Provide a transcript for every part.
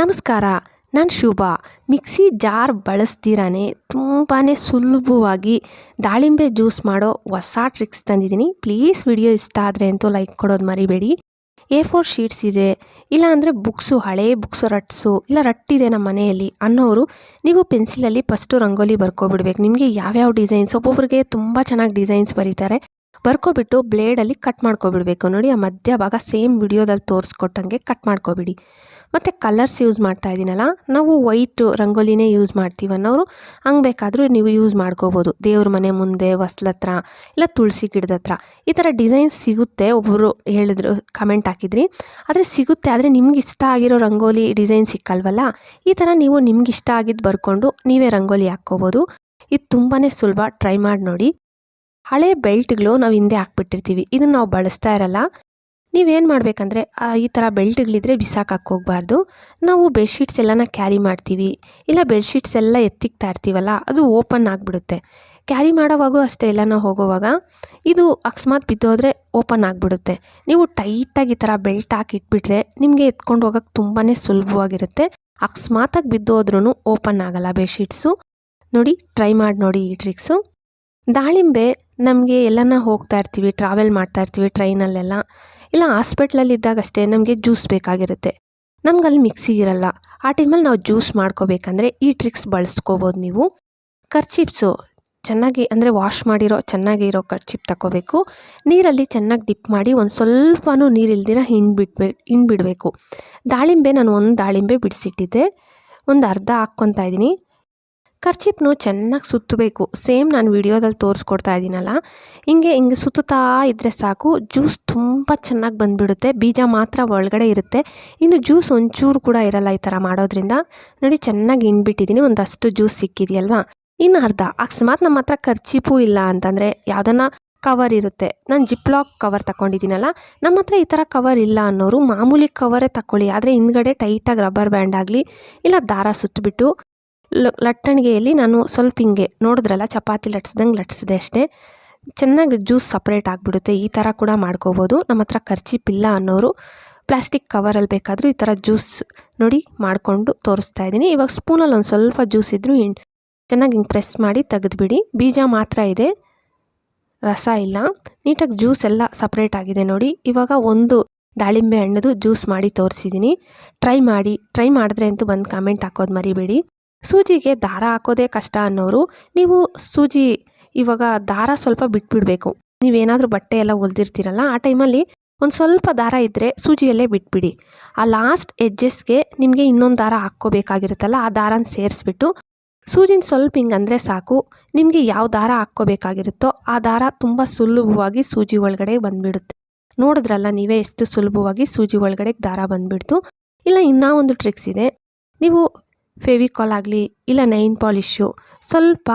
ನಮಸ್ಕಾರ, ನಾನು ಶುಭ. Mixie jar ಬಳಸ್ತೀರಾನೆ? ತುಂಬಾ ಸುಲಭವಾಗಿ ದಾಳಿಂಬೆ ಜ್ಯೂಸ್ ಮಾಡೋ ಹೊಸ ಟ್ರಿಕ್ಸ್ ತಂದಿದ್ದೀನಿ. ಪ್ಲೀಸ್ ವಿಡಿಯೋ ಇಷ್ಟ ಆದರೆ ಅಂತೂ ಲೈಕ್ ಕೊಡೋದು ಮರಿಬೇಡಿ. ಎ ಫೋರ್ ಶೀಟ್ಸ್ ಇದೆ. ಇಲ್ಲ ಅಂದರೆ ಬುಕ್ಸು ಹಳೇ ಬುಕ್ಸ್ ರಟ್ಸು, ಇಲ್ಲ ರಟ್ಟಿದೆ ನಮ್ಮ ಮನೆಯಲ್ಲಿ ಅನ್ನೋರು, ನೀವು ಪೆನ್ಸಿಲಲ್ಲಿ ಫಸ್ಟು ರಂಗೋಲಿ ಬರ್ಕೊಬಿಡ್ಬೇಕು. ನಿಮಗೆ ಯಾವ್ಯಾವ ಡಿಸೈನ್ಸ್ ಒಬ್ಬೊಬ್ರಿಗೆ ತುಂಬ ಚೆನ್ನಾಗಿ ಡಿಸೈನ್ಸ್ ಬರೀತಾರೆ. ಬರ್ಕೊಬಿಟ್ಟು ಬ್ಲೇಡಲ್ಲಿ ಕಟ್ ಮಾಡ್ಕೊಬಿಡ್ಬೇಕು. ನೋಡಿ, ಆ ಮಧ್ಯ ಭಾಗ ಸೇಮ್ ವಿಡಿಯೋದಲ್ಲಿ ತೋರಿಸ್ಕೊಟ್ಟಂಗೆ ಕಟ್ ಮಾಡ್ಕೊಬಿಡಿ. ಮತ್ತು ಕಲರ್ಸ್ ಯೂಸ್ ಮಾಡ್ತಾ ಇದ್ದೀನಲ್ಲ ನಾವು ವೈಟು ರಂಗೋಲಿನೇ ಯೂಸ್ ಮಾಡ್ತೀವಿ ಅನ್ನೋರು, ಹಂಗೆ ಬೇಕಾದರೂ ನೀವು ಯೂಸ್ ಮಾಡ್ಕೋಬೋದು. ದೇವ್ರ ಮನೆ ಮುಂದೆ ಹೊಸ್ಲತ್ರ ಇಲ್ಲ ತುಳಸಿ ಗಿಡದ ಹತ್ರ. ಈ ಥರ ಡಿಸೈನ್ಸ್ ಸಿಗುತ್ತೆ ಒಬ್ಬರು ಹೇಳಿದ್ರು ಕಮೆಂಟ್ ಹಾಕಿದ್ರಿ. ಆದರೆ ಸಿಗುತ್ತೆ, ಆದರೆ ನಿಮ್ಗೆ ಇಷ್ಟ ಆಗಿರೋ ರಂಗೋಲಿ ಡಿಸೈನ್ ಸಿಕ್ಕಲ್ವಲ್ಲ, ಈ ಥರ ನೀವು ನಿಮ್ಗೆ ಇಷ್ಟ ಆಗಿದ್ದು ಬರ್ಕೊಂಡು ನೀವೇ ರಂಗೋಲಿ ಹಾಕ್ಕೋಬೋದು. ಇದು ತುಂಬಾ ಸುಲಭ ಟ್ರೈ ಮಾಡಿ ನೋಡಿ. ಹಳೆ ಬೆಲ್ಟ್ಗಳು ನಾವು ಹಿಂದೆ ಹಾಕ್ಬಿಟ್ಟಿರ್ತೀವಿ. ಇದನ್ನು ನಾವು ಬಳಸ್ತಾ ಇರಲ್ಲ. ನೀವೇನು ಮಾಡಬೇಕಂದ್ರೆ ಈ ಥರ ಬೆಲ್ಟ್ಗಳಿದ್ರೆ ಬಿಸಾಕಕ್ಕೆ ಹೋಗಬಾರ್ದು. ನಾವು ಬೆಡ್ಶೀಟ್ಸ್ ಎಲ್ಲನ ಕ್ಯಾರಿ ಮಾಡ್ತೀವಿ. ಇಲ್ಲ ಬೆಡ್ಶೀಟ್ಸ್ ಎಲ್ಲ ಎತ್ತಿಕ್ತಾ ಇರ್ತೀವಲ್ಲ, ಅದು ಓಪನ್ ಆಗಿಬಿಡುತ್ತೆ. ಕ್ಯಾರಿ ಮಾಡೋವಾಗೂ ಅಷ್ಟೇ ಎಲ್ಲನ ಹೋಗೋವಾಗ, ಇದು ಅಕಸ್ಮಾತ್ ಬಿದ್ದೋದ್ರೆ ಓಪನ್ ಆಗಿಬಿಡುತ್ತೆ. ನೀವು ಟೈಟಾಗಿ ಈ ಥರ ಬೆಲ್ಟ್ ಹಾಕಿ ಇಟ್ಬಿಟ್ರೆ ನಿಮಗೆ ಎತ್ಕೊಂಡು ಹೋಗೋಕ್ಕೆ ತುಂಬಾ ಸುಲಭವಾಗಿರುತ್ತೆ. ಅಕಸ್ಮಾತಾಗಿ ಬಿದ್ದೋದ್ರೂ ಓಪನ್ ಆಗಲ್ಲ ಬೆಡ್ಶೀಟ್ಸು. ನೋಡಿ, ಟ್ರೈ ಮಾಡಿ ನೋಡಿ ಈ ಟ್ರಿಕ್ಸು. ದಾಳಿಂಬೆ ನಮಗೆ ಎಲ್ಲನ ಹೋಗ್ತಾ ಇರ್ತೀವಿ ಟ್ರಾವೆಲ್ ಮಾಡ್ತಾ ಇರ್ತೀವಿ ಟ್ರೈನಲ್ಲೆಲ್ಲ ಇಲ್ಲ ಹಾಸ್ಪಿಟ್ಲಲ್ಲಿದ್ದಾಗ ಅಷ್ಟೇ ನಮಗೆ ಜ್ಯೂಸ್ ಬೇಕಾಗಿರುತ್ತೆ. ನಮ್ಗೆ ಅಲ್ಲಿ ಮಿಕ್ಸಿ ಇರಲ್ಲ. ಆ ಟೈಮಲ್ಲಿ ನಾವು ಜ್ಯೂಸ್ ಮಾಡ್ಕೋಬೇಕಂದ್ರೆ ಈ ಟ್ರಿಕ್ಸ್ ಬಳಸ್ಕೋಬೋದು ನೀವು. ಕರ್ಚಿಪ್ಸು ಚೆನ್ನಾಗಿ ಅಂದರೆ ವಾಶ್ ಮಾಡಿರೋ, ಚೆನ್ನಾಗಿ ಇರೋ ಕರ್ಚಿಪ್ ತಗೋಬೇಕು ನೀರಲ್ಲಿ ಚೆನ್ನಾಗಿ ಡಿಪ್ ಮಾಡಿ ಒಂದು ಸ್ವಲ್ಪನೂ ನೀರಿಲ್ದಿರ ಹಿಂಡ್ಬಿಡ್ಬೇ, ಹಿಂಡ್ಬಿಡಬೇಕು. ದಾಳಿಂಬೆ ನಾನು ಒಂದು ದಾಳಿಂಬೆ ಬಿಡಿಸಿಟ್ಟಿದ್ದೆ. ಒಂದು ಅರ್ಧ ಹಾಕ್ಕೊತಾ ಇದ್ದೀನಿ. ಕರ್ಚಿಪ್ನು ಚೆನ್ನಾಗಿ ಸುತ್ತಬೇಕು. ಸೇಮ್ ನಾನು ವಿಡಿಯೋದಲ್ಲಿ ತೋರಿಸ್ಕೊಡ್ತಾ ಇದ್ದೀನಲ್ಲ ಹಿಂಗೆ ಹಿಂಗೆ ಸುತ್ತುತ್ತಾ ಇದ್ದರೆ ಸಾಕು, ಜ್ಯೂಸ್ ತುಂಬ ಚೆನ್ನಾಗಿ ಬಂದುಬಿಡುತ್ತೆ. ಬೀಜ ಮಾತ್ರ ಒಳಗಡೆ ಇರುತ್ತೆ. ಇನ್ನು ಜ್ಯೂಸ್ ಒಂಚೂರು ಕೂಡ ಇರಲ್ಲ ಈ ಥರ ಮಾಡೋದ್ರಿಂದ. ನೋಡಿ, ಚೆನ್ನಾಗಿ ಹಿಂಡ್ಬಿಟ್ಟಿದ್ದೀನಿ ಒಂದಷ್ಟು ಜ್ಯೂಸ್ ಸಿಕ್ಕಿದೆಯಲ್ವಾ? ಇನ್ನು ಅರ್ಧ. ಅಕಸ್ಮಾತ್ ನಮ್ಮ ಹತ್ರ ಕರ್ಚಿಪು ಇಲ್ಲ ಅಂತಂದರೆ ಯಾವುದನ್ನ ಕವರ್ ಇರುತ್ತೆ. ನಾನು ಜಿಪ್ಲಾಕ್ ಕವರ್ ತಗೊಂಡಿದ್ದೀನಲ್ಲ ನಮ್ಮ ಹತ್ರ ಈ ಥರ ಕವರ್ ಇಲ್ಲ ಅನ್ನೋರು ಮಾಮೂಲಿ ಕವರೇ ತಗೊಳ್ಳಿ ಆದರೆ ಹಿಂದ್ಗಡೆ ಟೈಟಾಗಿ ರಬ್ಬರ್ ಬ್ಯಾಂಡ್ ಆಗಲಿ, ಇಲ್ಲ ದಾರ ಸುತ್ತಬಿಟ್ಟು ಲಟ್ಟಣಿಗೆಯಲ್ಲಿ ನಾನು ಸ್ವಲ್ಪ ಹಿಂಗೆ ನೋಡಿದ್ರಲ್ಲ, ಚಪಾತಿ ಲಟ್ಸ್ದಂಗೆ ಲಟ್ಸಿದೆ ಅಷ್ಟೇ. ಚೆನ್ನಾಗಿ ಜ್ಯೂಸ್ ಸಪ್ರೇಟ್ ಆಗಿಬಿಡುತ್ತೆ, ಈ ಥರ ಕೂಡ ಮಾಡ್ಕೋಬೋದು. ನಮ್ಮ ಹತ್ರ ಖರ್ಚಿಪ್ಪಿಲ್ಲ ಅನ್ನೋರು ಪ್ಲಾಸ್ಟಿಕ್ ಕವರಲ್ಲಿ ಬೇಕಾದರೂ ಈ ಥರ ಜ್ಯೂಸ್ ನೋಡಿ ಮಾಡಿಕೊಂಡು ತೋರಿಸ್ತಾ ಇದ್ದೀನಿ. ಇವಾಗ ಸ್ಪೂನಲ್ಲಿ ಒಂದು ಸ್ವಲ್ಪ ಜ್ಯೂಸ್ ಇದ್ದರೂ ಚೆನ್ನಾಗಿ ಹಿಂಗೆ ಪ್ರೆಸ್ ಮಾಡಿ ತೆಗೆದುಬಿಡಿ. ಬೀಜ ಮಾತ್ರ ಇದೆ, ರಸ ಇಲ್ಲ. ನೀಟಾಗಿ ಜ್ಯೂಸ್ ಎಲ್ಲ ಸಪ್ರೇಟ್ ಆಗಿದೆ ನೋಡಿ. ಇವಾಗ ಒಂದು ದಾಳಿಂಬೆ ಹಣ್ಣದು ಜ್ಯೂಸ್ ಮಾಡಿ ತೋರಿಸಿದ್ದೀನಿ ಟ್ರೈ ಮಾಡಿ, ಟ್ರೈ ಮಾಡಿದ್ರೆ ಅಂತೂ ಬಂದು ಕಾಮೆಂಟ್ ಹಾಕೋದು ಮರಿಬೇಡಿ. ಸೂಜಿಗೆ ದಾರ ಹಾಕೋದೇ ಕಷ್ಟ ಅನ್ನೋರು, ನೀವು ಸೂಜಿ ಇವಾಗ ದಾರ ಸ್ವಲ್ಪ ಬಿಟ್ಬಿಡಬೇಕು. ನೀವೇನಾದರೂ ಬಟ್ಟೆ ಎಲ್ಲ ಹೊಲ್ದಿರ್ತೀರಲ್ಲ, ಆ ಟೈಮಲ್ಲಿ ಒಂದು ಸ್ವಲ್ಪ ದಾರ ಇದ್ದರೆ ಸೂಜಿಯಲ್ಲೇ ಬಿಟ್ಬಿಡಿ. ಆ ಲಾಸ್ಟ್ ಎಜ್ಜಸ್ಗೆ ನಿಮಗೆ ಇನ್ನೊಂದು ದಾರ ಹಾಕ್ಕೋಬೇಕಾಗಿರುತ್ತಲ್ಲ, ಆ ದಾರನ ಸೇರಿಸ್ಬಿಟ್ಟು ಸೂಜಿನ ಸ್ವಲ್ಪ ಹಿಂಗಂದರೆ ಸಾಕು, ನಿಮಗೆ ಯಾವ ದಾರ ಹಾಕ್ಕೋಬೇಕಾಗಿರುತ್ತೋ ಆ ದಾರ ತುಂಬ ಸುಲಭವಾಗಿ ಸೂಜಿ ಒಳಗಡೆ ಬಂದುಬಿಡುತ್ತೆ. ನೋಡಿದ್ರಲ್ಲ ನೀವೇ ಎಷ್ಟು ಸುಲಭವಾಗಿ ಸೂಜಿ ಒಳಗಡೆ ದಾರ ಬಂದುಬಿಡ್ತು. ಇಲ್ಲ ಇನ್ನೂ ಒಂದು ಟ್ರಿಕ್ಸ್ ಇದೆ. ನೀವು ಫೆವಿಕಾಲ್ ಆಗಲಿ ಇಲ್ಲ ನೈನ್ ಪಾಲಿಶು ಸ್ವಲ್ಪ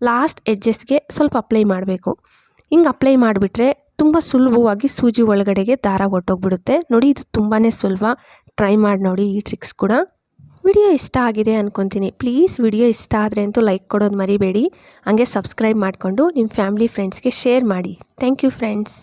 ಲಾಸ್ಟ್ ಎಡ್ಜಸ್ಗೆ ಸ್ವಲ್ಪ ಅಪ್ಲೈ ಮಾಡಬೇಕು. ಹಿಂಗೆ ಅಪ್ಲೈ ಮಾಡಿಬಿಟ್ರೆ ತುಂಬ ಸುಲಭವಾಗಿ ಸೂಜಿ ಒಳಗಡೆಗೆ ದಾರ ಹೊಟ್ಟೋಗ್ಬಿಡುತ್ತೆ ನೋಡಿ, ಇದು ತುಂಬಾ ಸುಲಭ. ಟ್ರೈ ಮಾಡಿ ನೋಡಿ ಈ ಟ್ರಿಕ್ಸ್ ಕೂಡ. ವಿಡಿಯೋ ಇಷ್ಟ ಆಗಿದೆ ಅಂದ್ಕೊತೀನಿ ಪ್ಲೀಸ್ ವಿಡಿಯೋ ಇಷ್ಟ ಆದರೆ ಅಂತೂ ಲೈಕ್ ಕೊಡೋದು ಮರಿಬೇಡಿ. ಹಾಗೆ ಸಬ್ಸ್ಕ್ರೈಬ್ ಮಾಡಿಕೊಂಡು ನಿಮ್ಮ ಫ್ಯಾಮಿಲಿ ಫ್ರೆಂಡ್ಸ್ಗೆ ಶೇರ್ ಮಾಡಿ. Thank you friends.